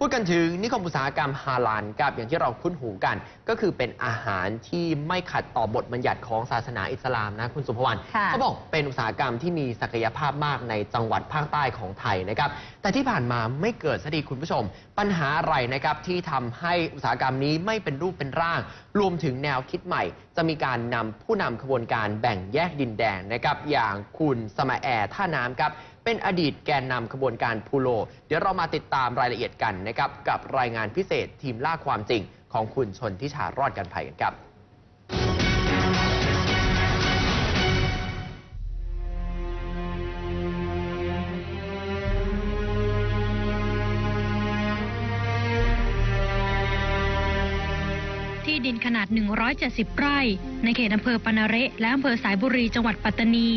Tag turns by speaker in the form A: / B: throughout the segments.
A: พูดกันถึงนิคมอุตสาหกรรมฮาลาลครับอย่างที่เราคุ้นหูกัน ก็คือเป็นอาหารที่ไม่ขัดต่อบทบัญญัติของศาสนาอิสลามนะคุณสุภวรรณ
B: ค่ะ
A: เขาบอกเป็นอุตสาหกรรมที่มีศักยภาพมากในจังหวัดภาคใต้ของไทยนะครับแต่ที่ผ่านมาไม่เกิดสักทีคุณผู้ชม ปัญหาอะไรนะครับที่ทำให้อุตสาหกรรมนี้ไม่เป็นรูปเป็นร่าง รวมถึงแนวคิดใหม่ จะมีการนำผู้นำขบวนการแบ่งแยกดินแดนนะครับอย่างคุณสมาแอร์ท่าน้ำครับเป็นอดีตแกนนำขบวนการพูโล เดี๋ยวเรามาติดตามรายละเอียดกันนะครับกับรายงานพิเศษทีมล่าความจริง ของคุณชนทิชารอดกันภัยกันครับ
C: ที่ดินขนาด 170 ไร่ ในเขตอำเภอปนาเระและอำเภอสายบุรีจังหวัดปัตตานี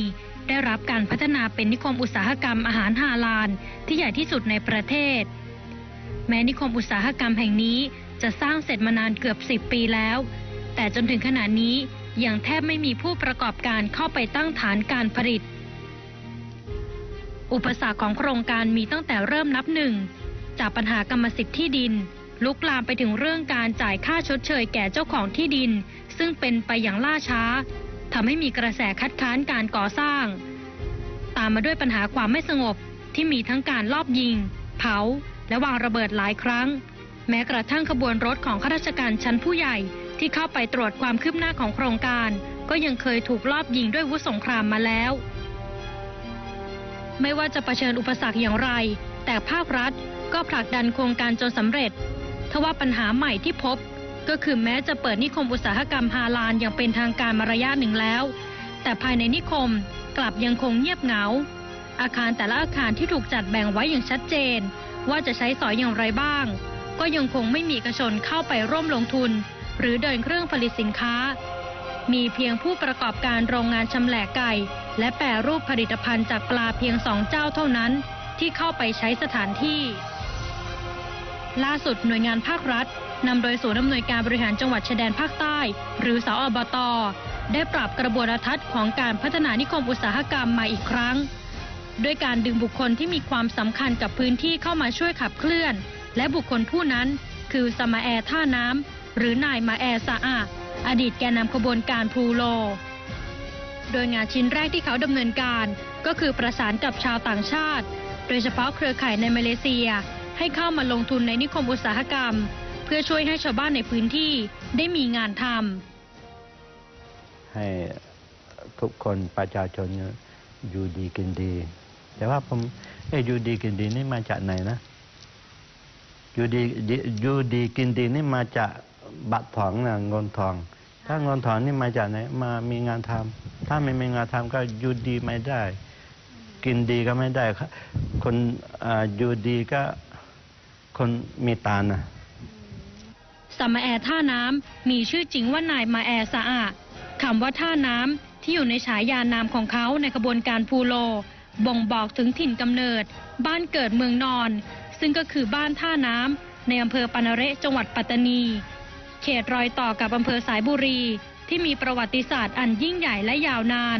C: ได้รับการพัฒนาเป็นนิคมอุตสาหกรรมอาหารฮาลาลที่ใหญ่ที่สุดในประเทศ แม้นิคมอุตสาหกรรมแห่งนี้จะสร้างเสร็จมานานเกือบ 10 ปีแล้ว แต่จนถึงขณะนี้ยังแทบไม่มีผู้ประกอบการเข้าไปตั้งฐานการผลิต อุปสรรคของโครงการมีตั้งแต่เริ่มนับหนึ่ง จากปัญหากรรมสิทธิ์ที่ดิน ลุกลามไปถึงเรื่องการจ่ายค่าชดเชยแก่เจ้าของที่ดิน ซึ่งเป็นไปอย่างล่าช้า ทำให้มีกระแสคัดค้านการก่อสร้าง ตามมาด้วยปัญหาความไม่สงบที่มีทั้งการลอบยิง เผา และวางระเบิดหลายครั้ง แม้กระทั่งขบวนรถของข้าราชการชั้นผู้ใหญ่ที่เข้าไปตรวจความคืบหน้าของโครงการ ก็ยังเคยถูกลอบยิงด้วยวุธสงครามมาแล้ว ไม่ว่าจะะเผชิญอุปสรรคอย่างไร แต่ภาครัฐก็ผลักดันโครงการจนสำเร็จทว่าปัญหาใหม่ที่พบ ก็คือแม้จะเปิดนิคมอุตสาหกรรมฮาลาลอย่างเป็นทางการมาระยะหนึ่งแล้ว แต่ภายในนิคมกลับยังคงเงียบเหงา อาคารแต่ละอาคารที่ถูกจัดแบ่งไว้อย่างชัดเจน ว่าจะใช้สอยอย่างไรบ้าง ก็ยังคงไม่มีเอกชนเข้าไปร่วมลงทุน หรือเดินเครื่องผลิตสินค้า มีเพียงผู้ประกอบการโรงงานชำแหละไก่ และแปรรูปผลิตภัณฑ์จากปลาเพียงสองเจ้าเท่านั้น ที่เข้าไปใช้สถานที่ ล่าสุดหน่วยงานภาครัฐ นำโดยศูนย์อำนวยการบริหารจังหวัดชายแดนภาคใต้ หรือสออบต ได้ปรับกระบวนทัศน์ของการพัฒนานิคมอุตสาหกรรมมาอีกครั้ง ด้วยการดึงบุคคลที่มีความสำคัญกับพื้นที่เข้ามาช่วยขับเคลื่อน และบุคคลผู้นั้น คือสมาแอร์ท่าน้ำหรือนายมาแอร์สะอาอดีตแกนนำขบวนการพูโล โดยงานชิ้นแรกที่เขาดำเนินการก็คือประสานกับชาวต่างชาติ โดยเฉพาะเครือข่ายในมาเลเซีย ให้เข้ามาลงทุนในนิคมอุตสาหกรรม พื่อช่วยให้ชาวบ้านในพื้นที่ได้มีงานทำ
D: ให้ทุกคนประชาชนอยู่ดีกินดี แต่ว่าผมเอ้อยู่ดีกินดีนี่มาจากไหนนะอยู่ดีอยู่ดีกินดีนี่มาจากบัตรทองนะเงินทอง ถ้าเงินทองนี่มาจากไหนมามีงานทำถ้าไม่มีงานทำก็อยู่ดีไม่ได้ กินดีก็ไม่ได้คนออยู่ดีก็คนมีตานะ
C: สมาแอร์ท่าน้ำมีชื่อจริงว่านายมาแอร์สะอาคำว่าท่าน้ำที่อยู่ในฉายานามของเขาในขบวนการพูโล บ่งบอกถึงถิ่นกำเนิด บ้านเกิดเมืองนอน ซึ่งก็คือบ้านท่าน้ำในอำเภอปานาเระจังหวัดปัตตานี เขตรอยต่อกับอำเภอสายบุรี ที่มีประวัติศาสตร์อันยิ่งใหญ่และยาวนาน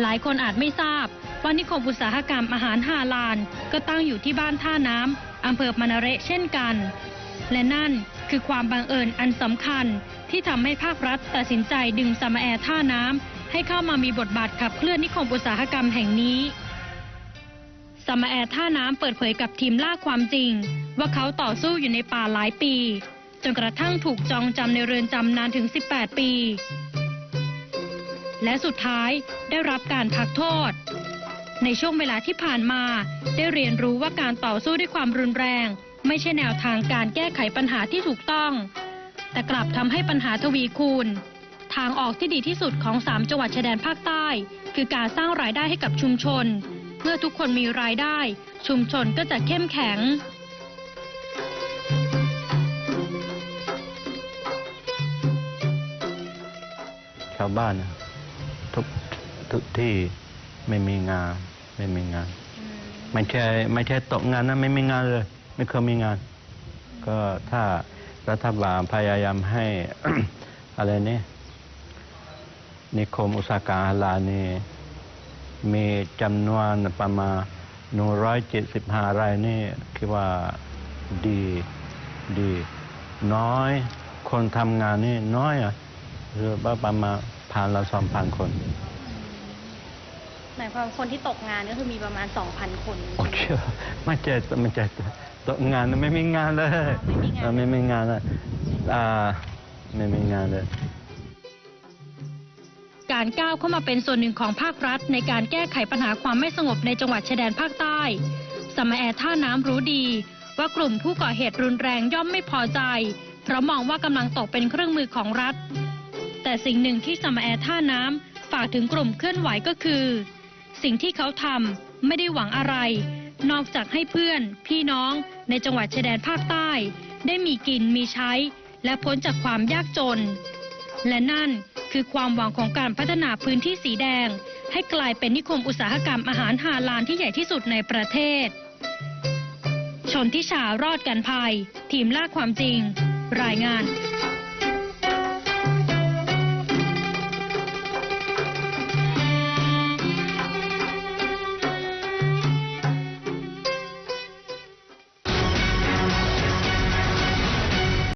C: หลายคนอาจไม่ทราบว่านิคมอุตสาหกรรมอาหารฮาลาลก็ตั้งอยู่ที่บ้านท่าน้ำ อำเภอมานาเระเช่นกัน และนั่นคือความบังเอิญอันสำคัญที่ทำให้ภาครัฐตัดสินใจดึงสมาแอร์ท่าน้ำให้เข้ามามีบทบาทขับเคลื่อนนิคมอุตสาหกรรมแห่งนี้สมาแอร์ท่าน้ำเปิดเผยกับทีมล่าความจริง ว่าเขาต่อสู้อยู่ในป่าหลายปี จนกระทั่งถูกจองจำในเรือนจำนานถึง 18 ปี และสุดท้ายได้รับการพักโทษ ในช่วงเวลาที่ผ่านมา ได้เรียนรู้ว่าการต่อสู้ด้วยความรุนแรง ไม่ใช่แนวทางการแก้ไขปัญหาที่ถูกต้อง แต่กลับทำให้ปัญหาทวีคูณ ทางออกที่ดีที่สุดของ3จังหวัดชายแดนภาคใต้ คือการสร้างรายได้ให้กับชุมชน เมื่อทุกคนมีรายได้ ชุมชนก็จะเข้มแข็ง
D: ชาวบ้านทุกทุกที่ ไม่มีงาน ไม่มีงาน ไม่ใช่ไม่ใช่ตกงานนะไม่มีงานเลย ไม่เคยมีงาน ก็ถ้ารัฐบาลพยายามให้ อะไรนี่นิคมอุตสาหกรรมฮาลาลนี่มีจำนวนประมาณหนึ่งร้อยเจ็ดสิบห้ารายนี่คิดว่าดีดี น้อยคนทำงานนี่น้อยอะหรือว่าประมาณพันละสองพันคน
B: หมายความคนที่ตกงานก็คือมีประมาณ 2,000 คน
D: โอเคไม่ใช่ไม่ใช่ตกงานไม่มีงานเลย
B: ไม่มีงาน
D: เออไม่มีงานเลยอ่าไม่มีงานเลย
C: การก้าวเข้ามาเป็นส่วนหนึ่งของภาครัฐ ในการแก้ไขปัญหาความไม่สงบในจังหวัดชายแดนภาคใต้ สมแอร์ท่าน้ำรู้ดี ว่ากลุ่มผู้ก่อเหตุรุนแรงย่อมไม่พอใจ เพราะมองว่ากำลังตกเป็นเครื่องมือของรัฐ แต่สิ่งหนึ่งที่สมแอร์ท่าน้ำฝากถึงกลุ่มเคลื่อนไหวก็คือ สิ่งที่เขาทำไม่ได้หวังอะไร นอกจากให้เพื่อน พี่น้องในจังหวัดชายแดนภาคใต้ ได้มีกินมีใช้ และพ้นจากความยากจน และนั่นคือความหวังของการพัฒนาพื้นที่สีแดง ให้กลายเป็นนิคมอุตสาหกรรมอาหารฮาลาลที่ใหญ่ที่สุดในประเทศ ชนทิชารอดกันภัย ทีมล่าความจริง รายงาน